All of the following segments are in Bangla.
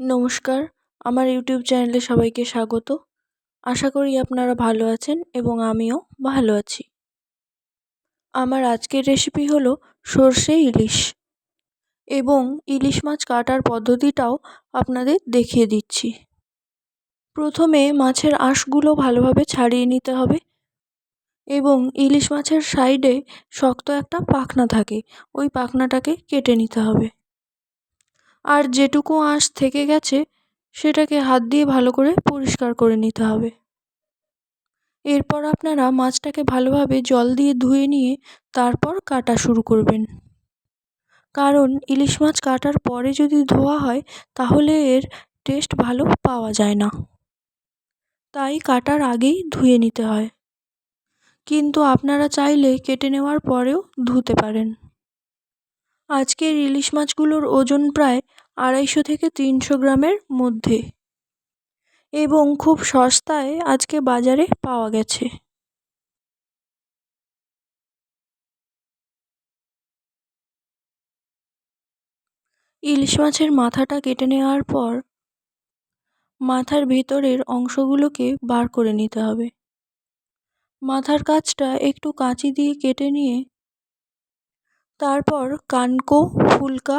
নমস্কার, আমার ইউটিউব চ্যানেলে সবাইকে স্বাগত। আশা করি আপনারা ভালো আছেন এবং আমিও ভালো আছি। আমার আজকের রেসিপি হলো সর্ষে ইলিশ এবং ইলিশ মাছ কাটার পদ্ধতিটাও আপনাদের দেখিয়ে দিচ্ছি। প্রথমে মাছের আঁশগুলো ভালোভাবে ছাড়িয়ে নিতে হবে এবং ইলিশ মাছের সাইডে শক্ত একটা পাখনা থাকে, ওই পাখনাটাকে কেটে নিতে হবে। আর যেটুকু আঁশ থেকে গেছে, সেটাকে হাত দিয়ে ভালো করে পরিষ্কার করে নিতে হবে। এরপর আপনারা মাছটাকে ভালোভাবে জল দিয়ে ধুয়ে নিয়ে তারপর কাটা শুরু করবেন। কারণ ইলিশ মাছ কাটার পরে যদি ধোয়া হয়, তাহলে এর টেস্ট ভালো পাওয়া যায় না। তাই কাটার আগেই ধুয়ে নিতে হয়। কিন্তু আপনারা চাইলে কেটে নেওয়ার পরেও ধুতে পারেন। আজকের ইলিশ মাছগুলোর ওজন প্রায় আড়াইশো থেকে তিনশো গ্রামের মধ্যে এবং খুব সস্তায় আজকে বাজারে পাওয়া গেছে। ইলিশ মাছের মাথাটা কেটে নেওয়ার পর মাথার ভেতরের অংশগুলোকে বার করে নিতে হবে। মাথার কাছটা একটু কাঁচি দিয়ে কেটে নিয়ে তারপর কানকো, ফুলকা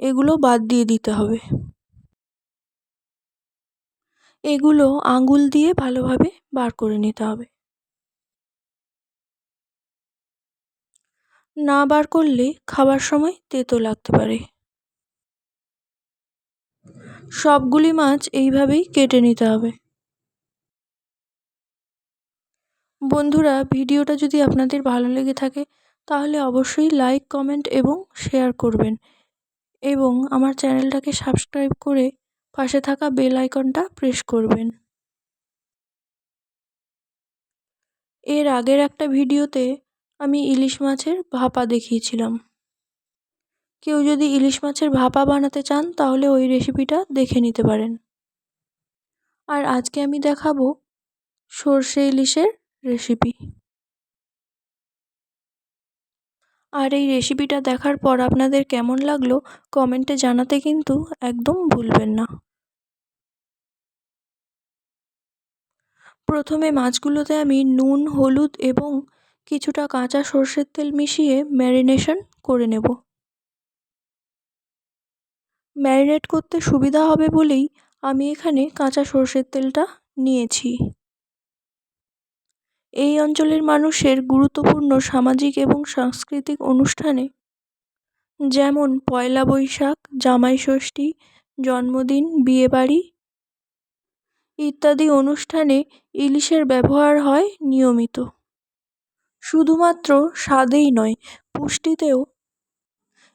এগুলো বাদ দিয়ে দিতে হবে। এগুলো আঙুল দিয়ে ভালোভাবে বার করে নিতে হবে। না বার করলে খাবার সময় তেতো লাগতে পারে। সবগুলি মাছ এইভাবেই কেটে নিতে হবে। বন্ধুরা, ভিডিওটা যদি আপনাদের ভালো লেগে থাকে তাহলে অবশ্যই লাইক কমেন্ট এবং শেয়ার করবেন। এবং আমার চ্যানেলটাকে সাবস্ক্রাইব করে পাশে থাকা বেল আইকনটা প্রেস করবেন। এর আগের একটা ভিডিওতে আমি ইলিশ মাছের ভাপা দেখিয়েছিলাম। কেউ যদি ইলিশ মাছের ভাপা বানাতে চান, তাহলে ওই রেসিপিটা দেখে নিতে পারেন। আর আজকে আমি দেখাবো সর্ষে ইলিশের রেসিপি আর এই রেসিপিটা দেখার পর আপনাদের কেমন লাগল, কমেন্টে জানাতে কিন্তু একদম ভুলবেন না। প্রথমে মাছগুলোতে আমি নুন, হলুদ এবং কিছুটা কাঁচা সর্ষের তেল মিশিয়ে ম্যারিনেশন করে নেব। ম্যারিনেট করতে সুবিধা হবে বলেই আমি এখানে কাঁচা সর্ষের তেলটা নিয়েছি। এই অঞ্চলের মানুষের গুরুত্বপূর্ণ সামাজিক এবং সাংস্কৃতিক অনুষ্ঠানে, যেমন পয়লা বৈশাখ, জামাই ষষ্ঠী, জন্মদিন, বিয়েবাড়ি ইত্যাদি অনুষ্ঠানে ইলিশের ব্যবহার হয় নিয়মিত। শুধুমাত্র স্বাদেই নয়, পুষ্টিতেও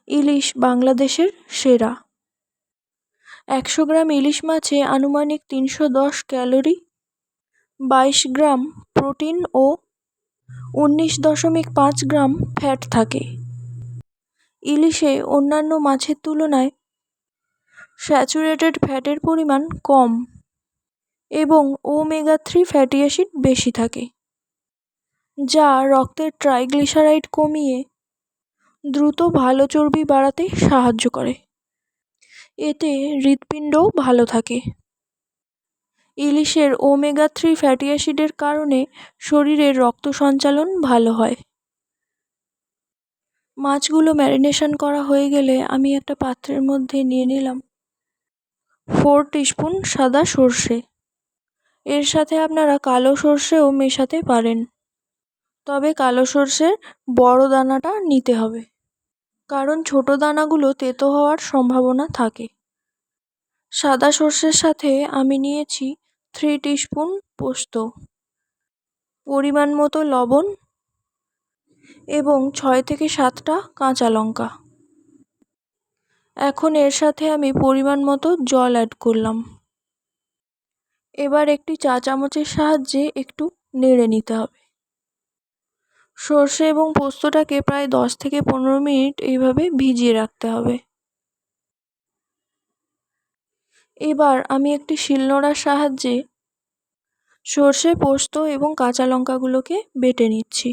ইলিশ বাংলাদেশের সেরা। একশো গ্রাম ইলিশ মাছে আনুমানিক তিনশো দশ ক্যালোরি বাইশ গ্রাম প্রোটিন ও উনিশ দশমিক পাঁচ গ্রাম ফ্যাট থাকে। ইলিশে অন্যান্য মাছের তুলনায় স্যাচুরেটেড ফ্যাটের পরিমাণ কম এবং ওমেগা থ্রি ফ্যাটি অ্যাসিড বেশি থাকে, যা রক্তের ট্রাইগ্লিসারাইড কমিয়ে দ্রুত ভালো চর্বি বাড়াতে সাহায্য করে। এতে হৃৎপিণ্ডও ভালো থাকে। ইলিশের ওমেগা থ্রি ফ্যাটি অ্যাসিডের কারণে শরীরের রক্ত সঞ্চালন ভালো হয়। মাছগুলো ম্যারিনেশন করা হয়ে গেলে আমি একটা পাত্রের মধ্যে নিয়ে নিলাম ফোর টিস্পুন সাদা সর্ষে। এর সাথে আপনারা কালো সর্ষেও মেশাতে পারেন। তবে কালো সর্ষের বড় দানাটা নিতে হবে, কারণ ছোট দানাগুলো তেতো হওয়ার সম্ভাবনা থাকে। সাদা সর্ষের সাথে আমি নিয়েছি থ্রি টিস্পুন পোস্ত। পরিমাণ মতো লবণ এবং ছয় থেকে সাতটা কাঁচা লঙ্কা। এখন এর সাথে আমি পরিমাণ মতো জল অ্যাড করলাম। এবার একটি চা চামচের সাহায্যে একটু নেড়ে নিতে হবে। সর্ষে এবং পোস্তটাকে প্রায় দশ থেকে পনেরো মিনিট এইভাবে ভিজিয়ে রাখতে হবে। এবার আমি একটি শিলনোড়ার সাহায্যে সর্ষে, পোস্ত এবং কাঁচা লঙ্কাগুলোকে বেটে নিচ্ছি।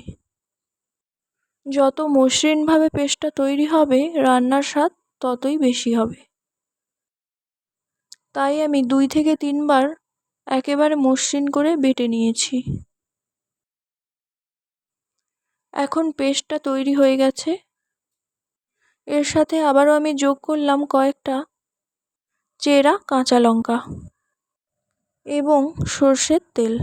যত মসৃণভাবে পেস্টটা তৈরি হবে, রান্নার স্বাদ ততই বেশি হবে। তাই আমি দুই থেকে তিনবার একেবারে মসৃণ করে বেটে নিয়েছি। এখন পেস্টটা তৈরি হয়ে গেছে। এর সাথে আবারও আমি যোগ করলাম কয়েকটা চেরা কাঁচা লঙ্কা এবং সর্ষের তেল।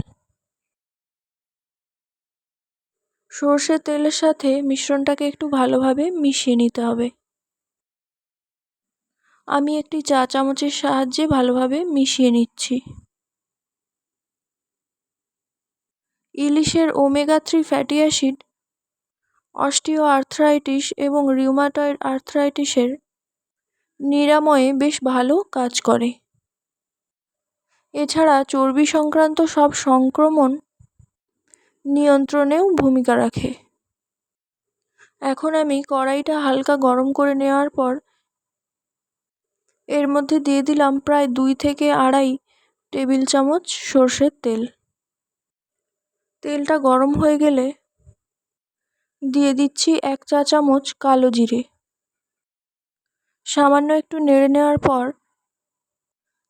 সর্ষের তেলের সাথে মিশ্রণটাকে একটু ভালোভাবে মিশিয়ে নিতে হবে। আমি একটি চা চামচের সাহায্যে ভালোভাবে মিশিয়ে নিচ্ছি। ইলিশের omega three fatty acid osteoarthritis এবং রিউমাটয়েড আর্থ্রাইটিসের নিরাময়ে বেশ ভালো কাজ করে। এছাড়া চর্বি সংক্রান্ত সব সংক্রমণ নিয়ন্ত্রণেও ভূমিকা রাখে। এখন আমি কড়াইটা হালকা গরম করে নেওয়ার পর এর মধ্যে দিয়ে দিলাম প্রায় দুই থেকে আড়াই টেবিল চামচ সর্ষের তেল। তেলটা গরম হয়ে গেলে দিয়ে দিচ্ছি এক চা চামচ কালো জিরে। সামান্য একটু নেড়ে নেওয়ার পর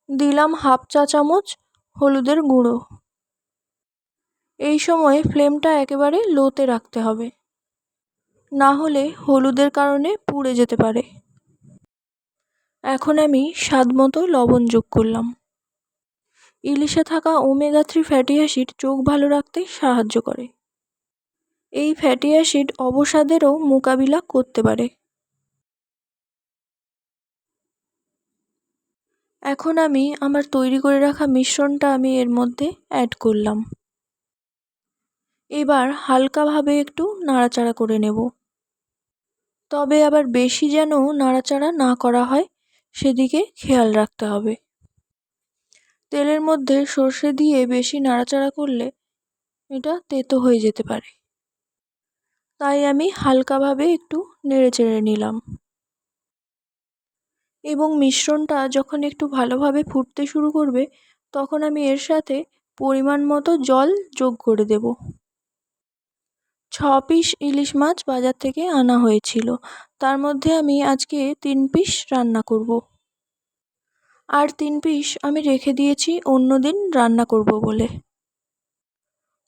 দিলাম হাফ চা চামচ হলুদের গুঁড়ো। এই সময় ফ্লেমটা একেবারে লোতে রাখতে হবে। না হলে হলুদের কারণে পুড়ে যেতে পারে। এখন আমি স্বাদ মতো লবণ যোগ করলাম। ইলিশে থাকা ওমেগা থ্রি ফ্যাটি অ্যাসিড চোখ ভালো রাখতে সাহায্য করে। এই ফ্যাটি অ্যাসিড অবসাদেরও মোকাবিলা করতে পারে। এখন আমি আমার তৈরি করে রাখা মিশ্রণটা আমি এর মধ্যে অ্যাড করলাম। এবার হালকাভাবে একটু নাড়াচাড়া করে নেব। তবে আবার বেশি যেন নাড়াচাড়া না করা হয়, সেদিকে খেয়াল রাখতে হবে। তেলের মধ্যে সর্ষে দিয়ে বেশি নাড়াচাড়া করলে এটা তেতো হয়ে যেতে পারে। তাই আমি হালকাভাবে একটু নেড়ে চেড়ে নিলাম। এবং মিশ্রণটা যখন একটু ভালোভাবে ফুটতে শুরু করবে, তখন আমি এর সাথে পরিমাণ মতো জল যোগ করে দেব। ছ পিস ইলিশ মাছ বাজার থেকে আনা হয়েছিল। তার মধ্যে আমি আজকে তিন পিস রান্না করব। আর তিন পিস আমি রেখে দিয়েছি অন্য দিন রান্না করব বলে।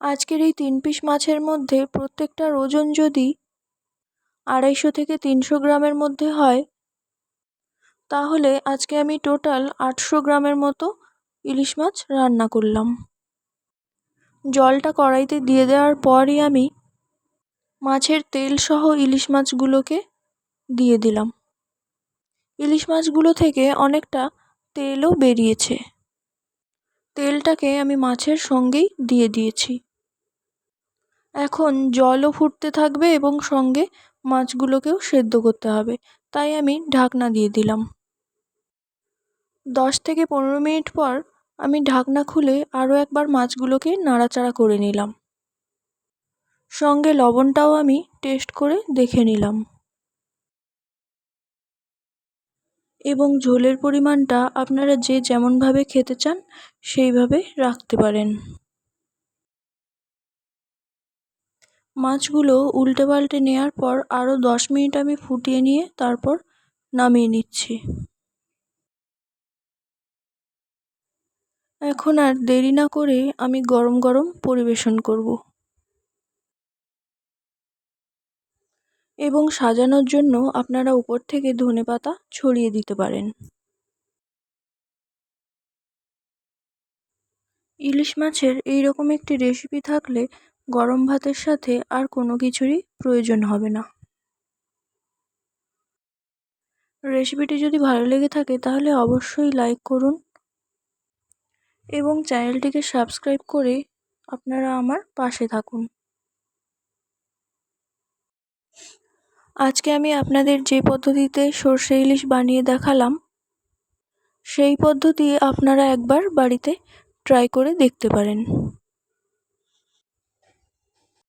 আজকের এই তিন পিস মাছের মধ্যে প্রত্যেকটার ওজন যদি আড়াইশো থেকে তিনশো গ্রামের মধ্যে হয় তাহলে আজকে আমি টোটাল আটশো গ্রামের মতো ইলিশ মাছ রান্না করলাম। জলটা কড়াইতে দিয়ে দেওয়ার পরই আমি মাছের তেল সহ ইলিশ মাছগুলোকে দিয়ে দিলাম। ইলিশ মাছগুলো থেকে অনেকটা তেলও বেরিয়েছে। তেলটাকে আমি মাছের সঙ্গেই দিয়ে দিয়েছি। এখন জলও ফুটতে থাকবে এবং সঙ্গে মাছগুলোকেও সেদ্ধ করতে হবে। তাই আমি ঢাকনা দিয়ে দিলাম। দশ থেকে পনেরো মিনিট পর আমি ঢাকনা খুলে আরও একবার মাছগুলোকে নাড়াচাড়া করে নিলাম। সঙ্গে লবণটাও আমি টেস্ট করে দেখে নিলাম। এবং ঝোলের পরিমাণটা আপনারা যে যেমনভাবে খেতে চান সেইভাবে রাখতে পারেন। মাছগুলো উল্টে পাল্টে নেওয়ার পর আরও দশ মিনিট আমি ফুটিয়ে নিয়ে তারপর নামিয়ে নিচ্ছি। এখন আর দেরি না করে আমি গরম গরম পরিবেশন করব। এবং সাজানোর জন্য আপনারা উপর থেকে ধনে পাতা ছড়িয়ে দিতে পারেন। ইলিশ মাছের এই রকম একটি রেসিপি থাকলে গরম ভাতের সাথে আর কোনো কিছুরই প্রয়োজন হবে না। রেসিপিটি যদি ভালো লেগে থাকে, তাহলে অবশ্যই লাইক করুন এবং চ্যানেলটিকে সাবস্ক্রাইব করে আপনারা আমার পাশে থাকুন। আজকে আমি আপনাদের যে পদ্ধতিতে সর্ষে ইলিশ বানিয়ে দেখালাম, সেই পদ্ধতি আপনারা একবার বাড়িতে ট্রাই করে দেখতে পারেন।